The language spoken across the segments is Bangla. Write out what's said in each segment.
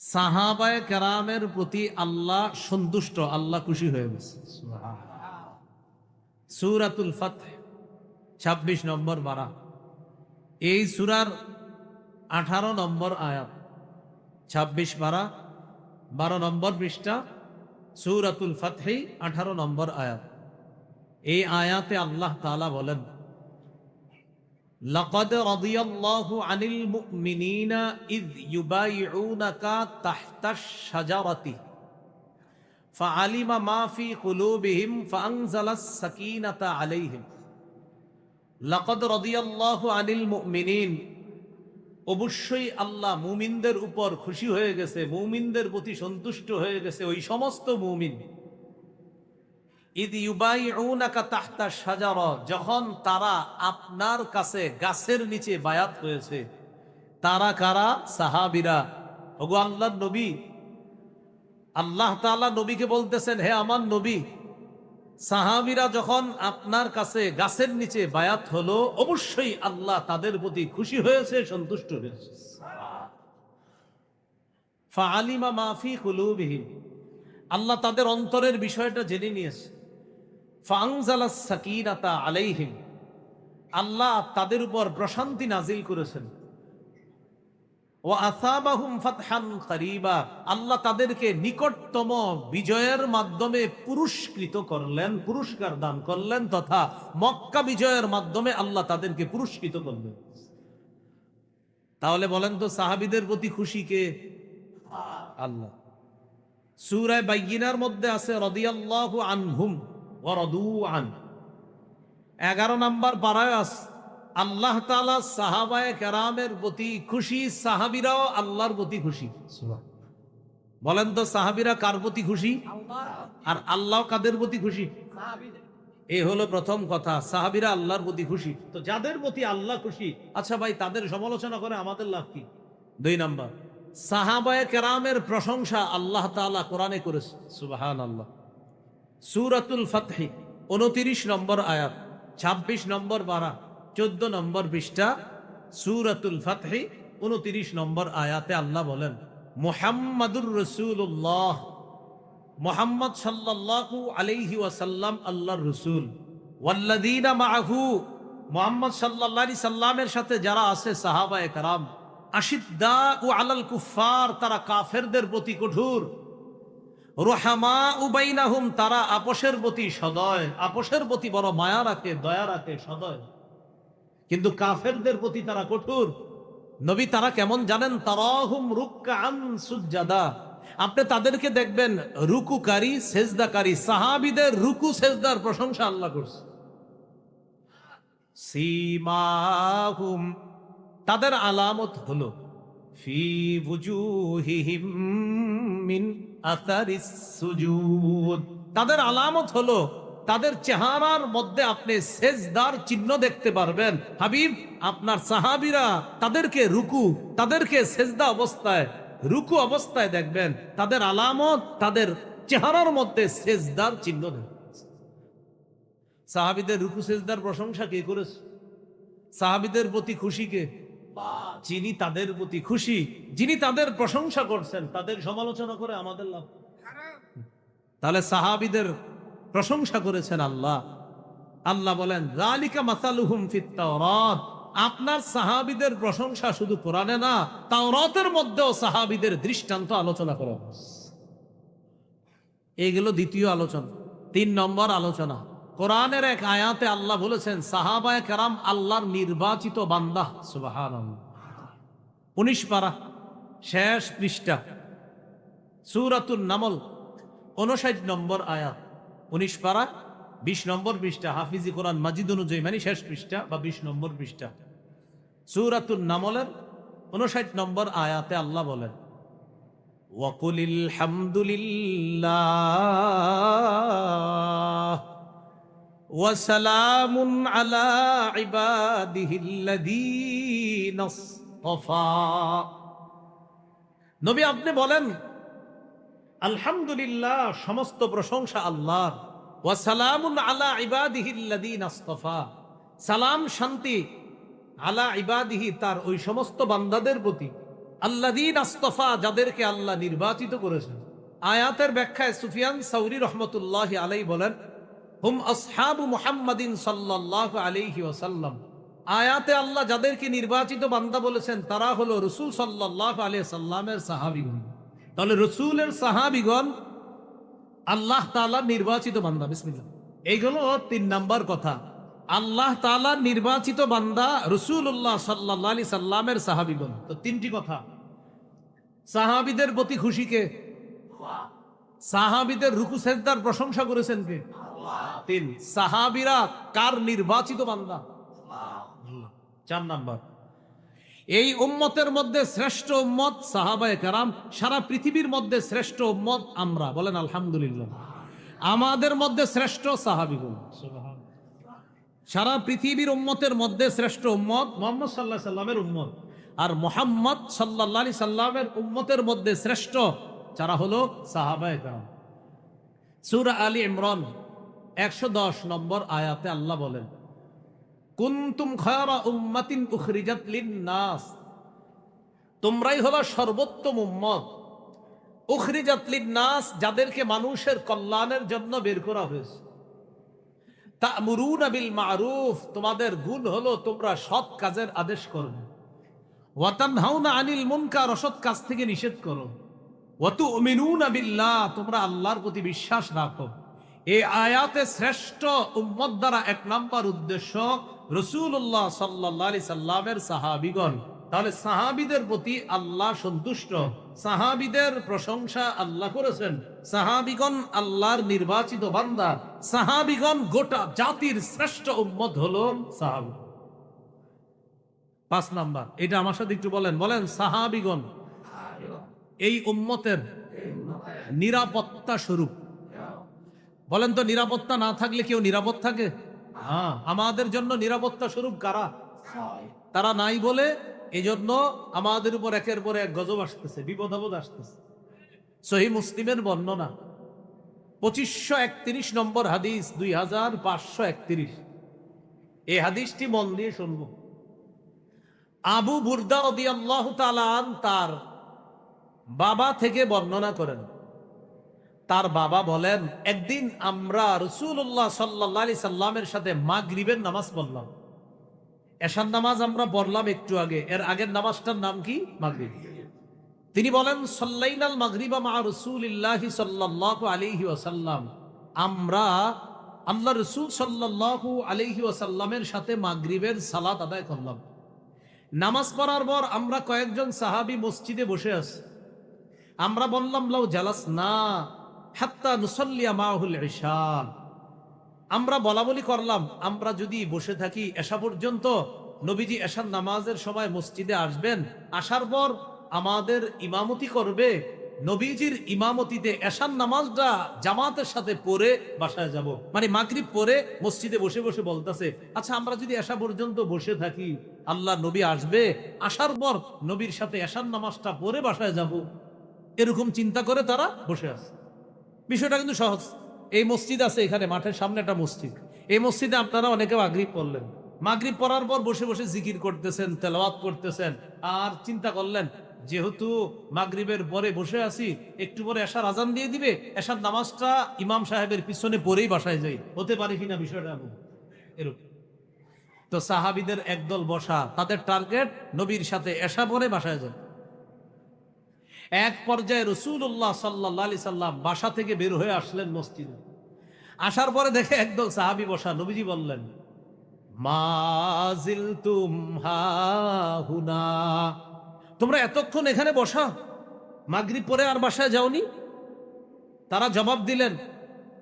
সাহাবায় কেরামের প্রতি আল্লাহ সন্তুষ্ট আল্লাহ খুশি হয়ে গেছে। সুরাতুল ফাত ছাব্বিশ নম্বর বারা। এই সুরার আঠারো নম্বর আয়াত ছাব্বিশ বারা বারো নম্বর পৃষ্ঠা সুরাতুল ফাতহি আঠারো নম্বর আয়াত। এই আয়াতে আল্লাহ তাআলা বলেন لقد رضي الله عن المؤمنين إذ يبايعونك تحت الشجرة فعلم ما في قلوبهم فأنزل السكينة عليهم لقد رضي الله عن المؤمنين অবশ্যই আল্লাহ মুমিনদের উপর খুশি হয়ে গেছে মুমিনদের প্রতি সন্তুষ্ট হয়ে গেছে ওই সমস্ত মুমিন ঈদ ইউবাইউনাকা তাহতা সাজারা যখন তারা আপনার কাছে গাছের নিচে বায়াত হয়েছে, তারা কারা? সাহাবিরা। ওগো আল্লাহর নবী, আল্লাহ তাআলা নবীকে বলতেছেন, হে আমার নবী, সাহাবিরা যখন আপনার কাছে গাছের নিচে বায়াত হলো, অবশ্যই আল্লাহ তাদের প্রতি খুশি হয়েছে, সন্তুষ্ট হয়েছে। ফাআলিমা মাফি কুলুবিহিম। আল্লাহ তাদের অন্তরের বিষয়টা জেনে নিয়েছে। ফাংজালা আলাইহিম। আল্লাহ তাদের উপর প্রশান্তি নাজিল করেছেন। ও আসাবাহুম ফাতহান করিবা। আল্লাহ তাদেরকে নিকটতম বিজয়ের মাধ্যমে পুরস্কৃত করলেন, পুরস্কার দান করলেন তথা মক্কা বিজয়ের মাধ্যমে আল্লাহ তাদেরকে পুরস্কৃত করলেন। তাহলে বলেন তো, সাহাবিদের প্রতি খুশি কে? আল্লাহ। সুরায় বাইগিনার মধ্যে আছে রদিয়াল্লাহু আনহুম। ও রদু আন এগারো নাম্বার পারায় আস আল্লাহ তালা সাহাবায় কেরামের প্রতি খুশি সাহাবিরাও আল্লাহর প্রতি খুশি। বলেন তো সাহাবিরা কার প্রতি খুশি? আর আল্লাহ কাদের প্রতি খুশি? এই হলো প্রথম কথা সাহাবিরা আল্লাহর প্রতি খুশি। তো যাদের প্রতি আল্লাহ খুশি? আচ্ছা ভাই তাদের সমালোচনা করে আমাদের লাভ কি? দুই নাম্বার সাহাবায় কেরামের প্রশংসা আল্লাহ তাআলা কোরআনে করেছে। সুবাহান আল্লাহ সুরাতুল ফাতহি, উনতিরিশ নম্বর আয়াত ২৬ নম্বর বারা, চোদ্দ নম্বর পৃষ্ঠা, সুরাতুল ফাতহি, উনতিরিশ নম্বর আয়াতে আল্লাহ বলেন, মোহাম্মদুর রসুল্লাহ মোহাম্মদ সাল্লাল্লাহু আলাইহি ওয়াসাল্লাম আল্লাহর রসুল। ওয়াল্লাদিনা মাহু মোহাম্মদ আলাইহি সাল্লামের সাথে যারা আছে সাহাবায়ে কারাম আশিদ্দা ও আলাল কুফার তারা কাফেরদের প্রতি কঠোর। রোহামা উবাইনাহুম তারা আপোষের প্রতি সদয়, আপোষের প্রতি বড় মায়া রাখে, দয়া রাখে, সদয়। কিন্তু কাফেরদের প্রতি তারা কঠোর। নবী তারা কেমন জানেন? তারাহুম রুক্কান সুজ্জাদা। আপনি তাদেরকে দেখবেন, রুকুকারী, সেজদাকারী, সাহাবিদের রুকু সেজদার প্রশংসা আল্লাহ করছে। সীমাহুম, তাদের আলামত হলো ফি বুজুহিহিম তাদের আলামত হলো, তাদের চেহারার মধ্যে আপনি সেজদার চিহ্ন দেখতে পারবেন। হাবিব, আপনার সাহাবিরা তাদেরকে রুকু, তাদেরকে সেজদা অবস্থায়, রুকু অবস্থায় দেখবেন। তাদের আলামত, তাদের চেহারার মধ্যে সেজদার চিহ্ন সাহাবিদের রুকু, সেজদার প্রশংসা কে করেছে? সাহাবিদের প্রতি খুশি কে? যিনি তাদের প্রতি খুশি, যিনি তাদের প্রশংসা করছেন, তাদের সমালোচনা করে আমাদের লাভ তাহলে সাহাবিদের প্রশংসা করেছেন আল্লাহ। আল্লাহ বলেন রালিকা মাসালুহুম ফিত তাওরাত। আপনার সাহাবিদের প্রশংসা শুধু কোরআনে না, তাওরাতের মধ্যেও সাহাবিদের দৃষ্টান্ত আলোচনা করা। এইগুলো দ্বিতীয় আলোচনা, তিন নম্বর আলোচনা। কোরআনের এক আয়াতে আল্লাহ বলেছেন, সাহাবায় কারাম আল্লাহর নির্বাচিত বান্দা। সুবাহান উনিশ পারা, শেষ পৃষ্ঠা সুরাতুল নামল, উনষাট নম্বর আয়াত। উনিশ পারা, বিশ নম্বর পৃষ্ঠা, হাফিজি কোরআন মাজিদ অনুযায়ী মানে শেষ পৃষ্ঠা বা বিশ নম্বর পৃষ্ঠা। সুরাতুল নামলের উনষাট নম্বর আয়াতে আল্লাহ বলেন ওয়াকুলিল হামদুলিল্লাহ। وسلام على عباده الذين اصطفى নবী আপনি বলেন আলহামদুলিল্লাহ সমস্ত প্রশংসা আল্লাহর ওয়াসালামুন আলা ইবাদিহিল্লাদিন আস্তফা সালাম শান্তি আলা ইবাদিহি তার ওই সমস্ত বান্দাদের প্রতি আল্লাদিন আস্তফা যাদেরকে আল্লাহ নির্বাচিত করেছেন আয়াতের ব্যাখ্যায় সুফিয়ান সৌরি রহমতুল্লাহ আলাই বলেন হুম আসহাবু মুহাম্মাদিন সাল্লাল্লাহু আলাইহি ওয়াসাল্লাম। আয়াতে আল্লাহ যাদেরকে নির্বাচিত বান্দা বলেছেন, তারা হলো রসুল সাল্লাল্লাহু আলাইহি সাল্লামের সাহাবীগণ। তাহলে রসুলের সাহাবীগণ আল্লাহ তাআলার নির্বাচিত বান্দা, বিসমিল্লাহ। এইগুলো তিন নাম্বার কথা। আল্লাহ তাআলার নির্বাচিত বান্দা রসুল্লাহ সাল্লাহ আলি সাল্লামের সাহাবীগণ। তো তিনটি কথা। সাহাবিদের প্রতি খুশিকে সাহাবিদের রুকু সেজদার প্রশংসা করেছেন কে? তিন, সাহাবিরা কার নির্বাচিত বান্দা? চার নাম্বার। এই উম্মতের মধ্যে শ্রেষ্ঠ উম্মত সাহাবায়ে কারাম, সারা পৃথিবীর মধ্যে শ্রেষ্ঠ উম্মত আমরা। বলেন, আলহামদুলিল্লাহ। আমাদের মধ্যে শ্রেষ্ঠ সাহাবিগুন সারা পৃথিবীর উম্মতের মধ্যে শ্রেষ্ঠ উম্মত মোহাম্মদ সাল্লাহ সাল্লামের উম্মত। আর মোহাম্মদ সাল্লাহ সাল্লামের উম্মতের মধ্যে শ্রেষ্ঠ, যারা হলো সাহাবায়ে কারাম। সূরা আলী ইমরান। একশো দশ নম্বর আয়াতে আল্লাহ বলেন, কুন্তুম খয়রা উম্মাতিন উখরিজাত লিন-নাস। তোমরাই হলো সর্বোত্তম উম্মত। উখরিজাত লিন-নাস যাদেরকে মানুষের কল্যাণের জন্য বের করা হয়েছে। তা'মুরুনা বিল মা'রুফ, তোমাদের গুণ হলো তোমরা সৎ কাজের আদেশ করো ওয়া তানহাউনা আনিল মুনকার, অসৎ কাজ থেকে নিষেধ করো। ওয়া তু'মিনুনা বিল্লাহ, তোমরা আল্লাহর প্রতি বিশ্বাস রাখো। এই আয়াতে শ্রেষ্ঠ উম্মত দ্বারা এক নাম্বার উদ্দেশ্য রসুল্লাহ সাল্লাহ সাল্লামের সাহাবিগণ। তাহলে সাহাবিদের প্রতি আল্লাহ সন্তুষ্ট। সাহাবিদের প্রশংসা আল্লাহ করেছেন। সাহাবিগণ আল্লাহর নির্বাচিত বান্দা। সাহাবিগণ গোটা জাতির শ্রেষ্ঠ উম্মত হলো সাহাবি। পাঁচ নাম্বার এটা আমার সাথে একটু বলেন। বলেন সাহাবিগণ এই উম্মতের নিরাপত্তা স্বরূপ। বলেন তো নিরাপত্তা না থাকলে কেউ নিরাপদ থাকে? হ্যাঁ। আমাদের জন্য নিরাপত্তা স্বরূপ কারা? তারা নাই বলে এই জন্য আমাদের উপর একের পর এক গজব আসতেছে বিপদ আপদ আসতেছে। সহি মুসলিমের বর্ণনা। পঁচিশশো একত্রিশ নম্বর হাদিস দুই হাজার পাঁচশো একত্রিশ। এই হাদিসটি মন দিয়ে শুনব। আবু বুর্দা রদি আল্লাহ তালান তার বাবা থেকে বর্ণনা করেন। তার বাবা বলেন, একদিন আমরা রসুল্লাহ সাল্লি সাল্লামের সাথে মাগরিবের নামাজ পড়লাম। এশার নামাজ আমরা পড়লাম একটু আগে। এর আগের নামাজটার নাম কি? মাগরিব। তিনি বলেন, সল্লাইনাল মাগরিবা মা রসুলিল্লাহি সাল্লাহ আলিহি ওয়াসাল্লাম। আমরা আল্লাহ রসুল সাল্লাহ আলিহি ওয়াসাল্লামের সাথে মাগরিবের সালাত আদায় করলাম। নামাজ পড়ার পর আমরা কয়েকজন সাহাবি মসজিদে বসে আছি। আমরা বললাম, লাউ জালাস না হাত্তা নুসল্লিয়া মাহুল আমরা বলা বলি করলাম, আমরা যদি বসে থাকি এসা পর্যন্ত, নবীজি এশার নামাজের সময় মসজিদে আসবেন, আসার পর আমাদের ইমামতি করবে, নবীজির ইমামতিতে এশার নামাজটা জামাতের সাথে পড়ে বাসায় যাব। মানে মাগরিব পরে মসজিদে বসে বসে বলতেছে আচ্ছা আমরা যদি এসা পর্যন্ত বসে থাকি, আল্লাহ নবী আসবে, আসার পর নবীর সাথে এশার নামাজটা পরে বাসায় যাব। এরকম চিন্তা করে তারা বসে আছে। বিষয়টা কিন্তু সহজ। এই মসজিদ আছে এখানে, মাঠের সামনে একটা মসজিদ। এই মসজিদে আপনারা অনেকে মাগরিব পড়লেন। মাগরিব পড়ার পর বসে বসে জিকির করতেছেন, তেলাওয়াত করতেছেন, আর চিন্তা করলেন, যেহেতু মাগরিবের পরে বসে আছি, একটু পরে এসার আজান দিয়ে দিবে এসার নামাজটা ইমাম সাহেবের পিছনে পরেই বাসায় যাই। হতে পারে কিনা বিষয়টা এমন? এরকম তো সাহাবিদের একদল বসা, তাদের টার্গেট নবীর সাথে এসা পরে বাসায় যায় এক পর্যায়ে রসুল্লাহ সাল্লাহ আলি সাল্লাম বাসা থেকে বের হয়ে আসলেন মসজিদে। আসার পরে দেখে একদল সাহাবি বসা, নবীজি বললেন মাজিল হুনা? তোমরা এতক্ষণ এখানে বসা? মাগরিব পরে আর বাসায় যাওনি? তারা জবাব দিলেন,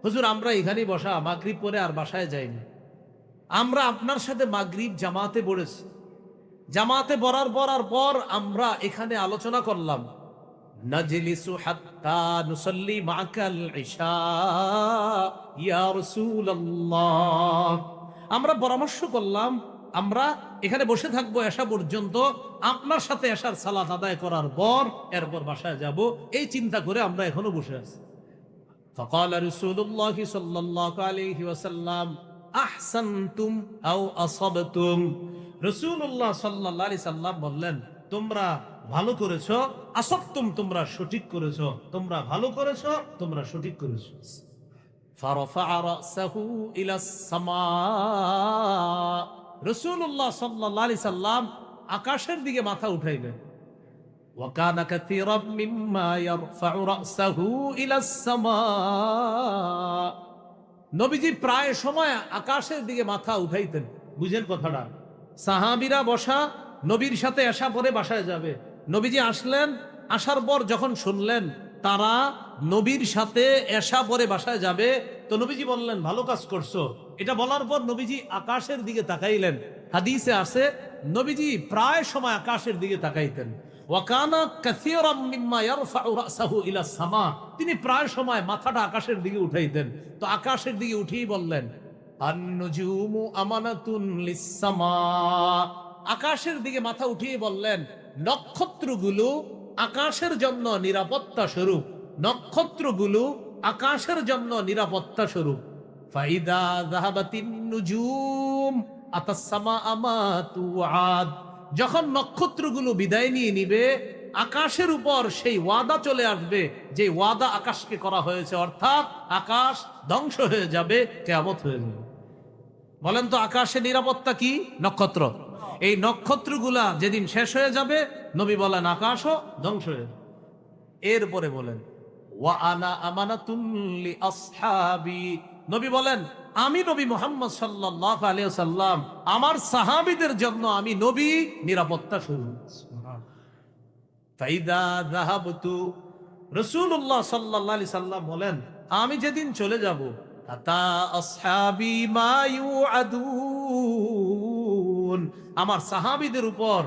হুজুর, আমরা এখানেই বসা, মাগরিব পরে আর বাসায় যাইনি। আমরা আপনার সাথে মাগরিব জামাতে পড়েছি। জামাতে পড়ার পর আর পর আমরা এখানে আলোচনা করলাম। নাজলিসু হাত্তা নুসাল্লি মাকাল ইশা ইয়া রাসূলুল্লাহ আমরা পরামর্শ করলাম আমরা এখানে বসে থাকবো এসা পর্যন্ত আপনার সাথে এসার সালাত আদায় করার পর এরপর বাসায় যাব এই চিন্তা করে আমরা এখনো বসে আছি فقال رسول الله صلى الله عليه وسلم احسنتم او اصبتم রাসূলুল্লাহ সাল্লাল্লাহু আলাইহি সাল্লাম বললেন তোমরা ভালো করেছো আসক্তম তোমরা সঠিক করেছো তোমরা ভালো করেছো তোমরা সঠিক করেছো فرفع رأسه إلى السماء রসুল্লাহ সাল্লাহ আলি সাল্লাম আকাশের দিকে মাথা উঠাইলেন وكان كثيرا مما يرفع رأسه إلى السماء নবীজি প্রায় সময় আকাশের দিকে মাথা উঠাইতেন বুঝেন কথাটা সাহাবিরা বসা নবীর সাথে আসা পরে বাসায় যাবে নবীজি আসলেন, আসার পর যখন শুনলেন, তারা নবীর সাথে এসা পরে বাসায় যাবে, তো নবীজি বললেন, ভালো কাজ করছ। এটা বলার পর নবীজি আকাশের দিকে তাকাইলেন। হাদিসে আছে, নবীজি প্রায় সময় আকাশের দিকে তাকাইতেন। তিনি প্রায় সময় মাথাটা আকাশের দিকে উঠাইতেন। তো আকাশের দিকে উঠেই বললেন আকাশের দিকে মাথা উঠিয়ে বললেন নক্ষত্রগুলো আকাশের জন্য নিরাপত্তা স্বরূপ। নক্ষত্রগুলো আকাশের জন্য নিরাপত্তা স্বরূপ। ফাইদা যাহাবাতিন নুজুম, আতাস-সামা আমাতু আদ। যখন নক্ষত্রগুলো বিদায় নিয়ে নিবে, আকাশের উপর সেই ওয়াদা চলে আসবে, যে ওয়াদা আকাশকে করা হয়েছে, অর্থাৎ আকাশ ধ্বংস হয়ে যাবে, কেয়ামত হয়ে যাবে। বলেন তো, আকাশে নিরাপত্তা কি? নক্ষত্র। এই নক্ষত্রগুলা যেদিন শেষ হয়ে যাবে, নবী বলেন আকাশও ধ্বংস হয়ে এরপরে বলেন, ওয়া আনা নবী বলেন, আমি নবী মোহাম্মদ সাল্লাম আমার সাহাবীদের জন্য আমি নবী নিরাপত্তা শুরু বলেন, আমি যেদিন চলে যাব আতা আসহাবি মা ইউআদুন। আমার সাহাবীদের উপর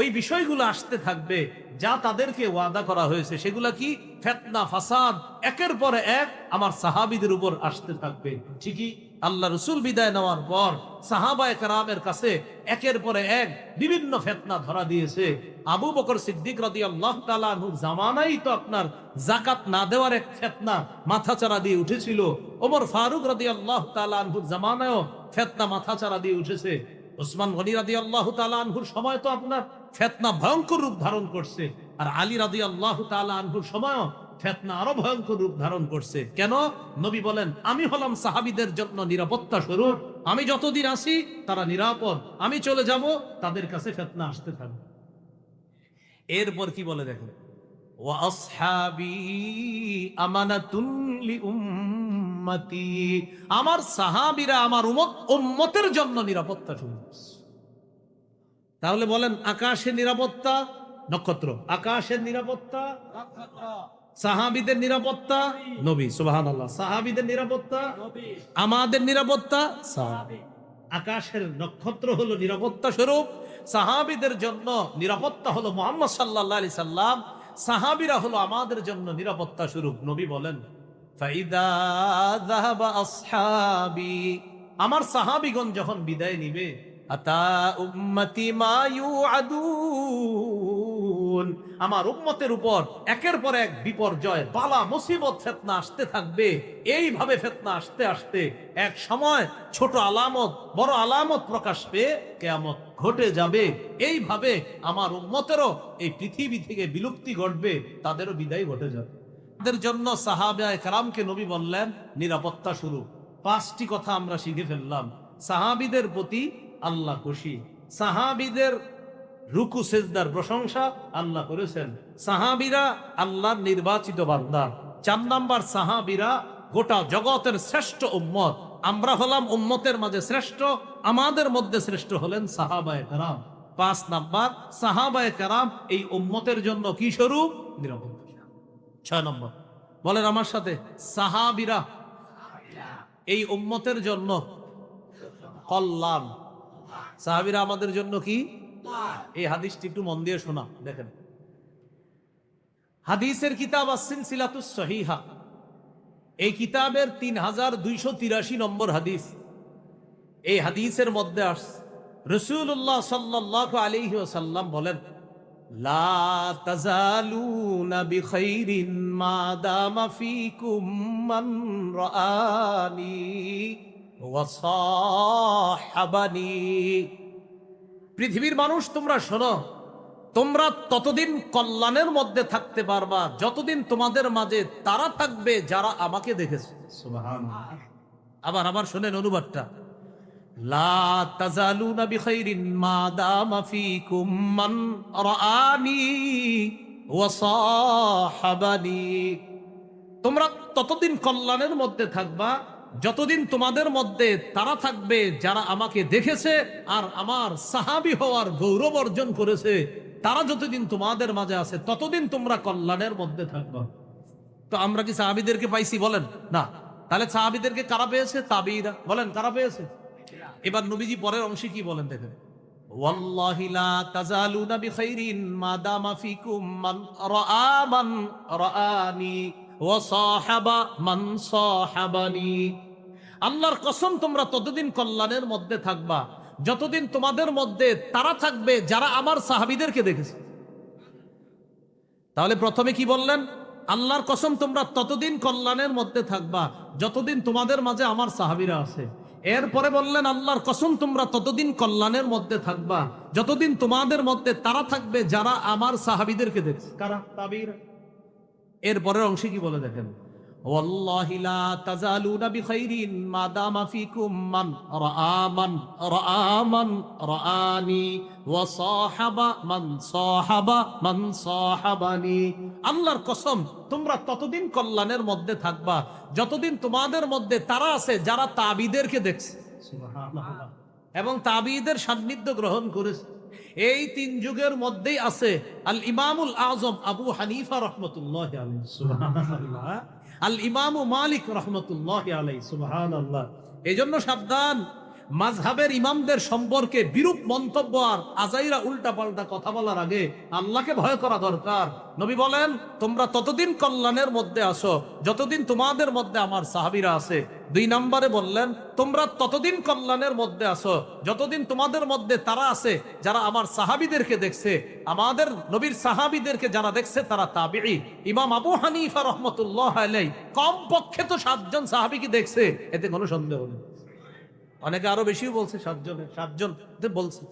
ওই বিষয়গুলো আসতে থাকবে, যা তাদেরকে ওয়াদা করা হয়েছে। সেগুলা কি? ফেতনা, ফাসাদ, একের পর এক আমার সাহাবীদের উপর আসতে থাকবে। ঠিকই? আল্লাহ রসুল বিদায় নেওয়ার পর সাহাবা একরামের কাছে একের পরে এক বিভিন্ন ফেতনা ধরা দিয়েছে। আবু বকর সিদ্দিক রাদি আল্লাহ তালুর জামানাই তো আপনার জাকাত না দেওয়ার এক ফেতনা মাথাচাড়া দিয়ে উঠেছিল। ওমর ফারুক রাদি আল্লাহ তালুর জামানায়ও ফেতনা মাথাচাড়া দিয়ে উঠেছে। ওসমান গনি রাদি আল্লাহ তালুর সময় তো আপনার ফেতনা ভয়ঙ্কর রূপ ধারণ করছে। আর আলী রাদি আল্লাহ তালুর সময়ও ফেতনা আরও ভয়ঙ্কর রূপ ধারণ করছে। কেন? নবী বলেন, আমি হলাম সাহাবিদের জন্য নিরাপত্তা স্বরূপ। আমি যতদিন আসি তারা নিরাপদ। আমি চলে যাব, তাদের কাছে ফেতনা আসতে থাকবে। এরপর কি বলে দেখো ওয়া আসহাবি আমানাতুন লি উম্মতি। আমার সাহাবীরা আমার উম্মত, উম্মতের জন্য নিরাপত্তা স্বরূপ তাহলে বলেন, আকাশের নিরাপত্তা, নক্ষত্র। আকাশের নিরাপত্তা, সাহাবিদের নিরাপত্তা, নবী সুবাহান সাহাবিদের নিরাপত্তা, আমাদের নিরাপত্তা, সাহাবী। আকাশের নক্ষত্র হলো নিরাপত্তা স্বরূপ। সাহাবিদের জন্য নিরাপত্তা হলো মোহাম্মদ সাল্লাহ আলি সাল্লাম। সাহাবিরা হলো আমাদের জন্য নিরাপত্তা স্বরূপ। নবী বলেন আমার সাহাবিগণ যখন বিদায় নিবে, আতা উম্মতি মা ইউআদুন, আমার উম্মতের উপর একের পর এক বিপর্যয়, বালা, মুসিবত, ফেতনা আসতে থাকবে। এইভাবে ফেতনা আসতে আসতে এক সময় ছোট আলামত, বড় আলামত প্রকাশ পেয়ে কেয়ামত ঘটে যাবে। এইভাবে আমার উম্মতেরও এই পৃথিবী থেকে বিলুপ্তি ঘটবে, তাদেরও বিদায় ঘটে যাবে। তাদের জন্য সাহাবায়ে কারামকে নবী বললেন, নিরাপত্তা শুরু। পাঁচটি কথা আমরা শিখে ফেললাম। সাহাবিদের প্রতি আল্লাহ খুশি। সাহাবিদের রুকু, সেজদার প্রশংসা আল্লাহ করেছেন। সাহাবিরা আল্লাহর নির্বাচিত বান্দা। চার নাম্বার, সাহাবিরা গোটা জগতের শ্রেষ্ঠ উম্মত। আমরা হলাম উম্মতের মাঝে শ্রেষ্ঠ, আমাদের মধ্যে শ্রেষ্ঠ হলেন সাহাবায়ে কারাম পাঁচ নাম্বার সাহাবায়ে কারাম এই উম্মতের জন্য কি স্বরূপ? নিরাপত্তা। ছয় নম্বর। বলেন আমার সাথে, সাহাবিরা এই উম্মতের জন্য কল্যাণ সাহাবিরা আমাদের জন্য কি? এই হাদিসটি একটু মন দিয়ে শোনা, দেখেন। হাদিসের কিতাব আসছেন সিলাতুস সহিহা। এই কিতাবের তিন হাজার দুইশো তিরাশি নম্বর হাদিস। এই হাদিসের মধ্যে আস রসুল্লাহ সাল্লাহ আলিহি বলেন পৃথিবীর মানুষ তোমরা শোনো তোমরা ততদিন কল্যাণের মধ্যে থাকতে পারবা যতদিন তোমাদের মাঝে তারা থাকবে যারা আমাকে দেখেছে। আবার আবার শোনেন অনুবাদটা। তোমরা ততদিন কল্যাণের মধ্যে থাকবা, যতদিন তোমাদের মধ্যে তারা থাকবে, যারা আমাকে দেখেছে আর আমার সাহাবি হওয়ার গৌরব অর্জন করেছে, তারা যতদিন তোমাদের মাঝে আছে, ততদিন তোমরা কল্যাণের মধ্যে থাকবা। তো আমরা কি সাহাবিদেরকে পাইছি বলেন? না। তাহলে সাহাবিদেরকে কারা পেয়েছে? তাবিরা। বলেন, কারা পেয়েছে? এবার নবীজি পরের অংশে কি বলেন দেখেন? আল্লাহর কসম, তোমরা ততদিন কল্যাণের মধ্যে থাকবা। যতদিন তোমাদের মধ্যে তারা থাকবে, যারা আমার সাহাবিদেরকে দেখেছে। তাহলে প্রথমে কি বললেন? আল্লাহর কসম, তোমরা ততদিন কল্যাণের মধ্যে থাকবা, যতদিন তোমাদের মাঝে আমার সাহাবিরা আছে। এরপরে বললেন, আল্লাহর কসম, তোমরা ততদিন কল্যাণের মধ্যে থাকবা। যতদিন তোমাদের মধ্যে তারা থাকবে, যারা আমার সাহাবিদেরকে দেখছে। কারা? তাবির। এরপরের অংশে কি বলে দেখেন? والله لا تزالون بخير ما دام فيكم من رأى من رأى من رآني وصاحب من صاحب من صاحبني আল্লাহর কসম তোমরা ততদিন কল্যাণের মধ্যে থাকবা যতদিন তোমাদের মধ্যে তারা আছে যারা তাবিদেরকে দেখছে এবং তাবিদের সান্নিধ্য গ্রহণ করেছে এই তিন যুগের মধ্যেই আছে আল ইমামুল আজম আবু হানিফা রহমতুল্লাহ আল ইমামু মালিক রহমতুল্লাহ আলাই সুবহান আল্লাহ এই জন্য সাবধান মাঝহাবের ইমামদের সম্পর্কে বিরূপ মন্তব্য আর আজাইরা উল্টা পাল্টা কথা বলার আগে আল্লাহকে ভয় করা দরকার। নবী বলেন, তোমরা ততদিন কল্যাণের মধ্যে আসো যতদিন তোমাদের মধ্যে আমার সাহাবিরা আছে দুই নম্বরে বললেন, তোমরা ততদিন কল্যাণের মধ্যে আসো যতদিন তোমাদের মধ্যে তারা আছে, যারা আমার সাহাবিদেরকে দেখছে, আমাদের নবীর সাহাবিদেরকে যারা দেখছে, তারা তাবিঈ। ইমাম আবু হানিফা রহমতুল্লাহ কম পক্ষে তো সাতজন সাহাবিকে দেখছে। এতে কোনো সন্দেহ নেই। অনেকে আরও বেশিও বলছে সাতজনে সাতজন বলছে।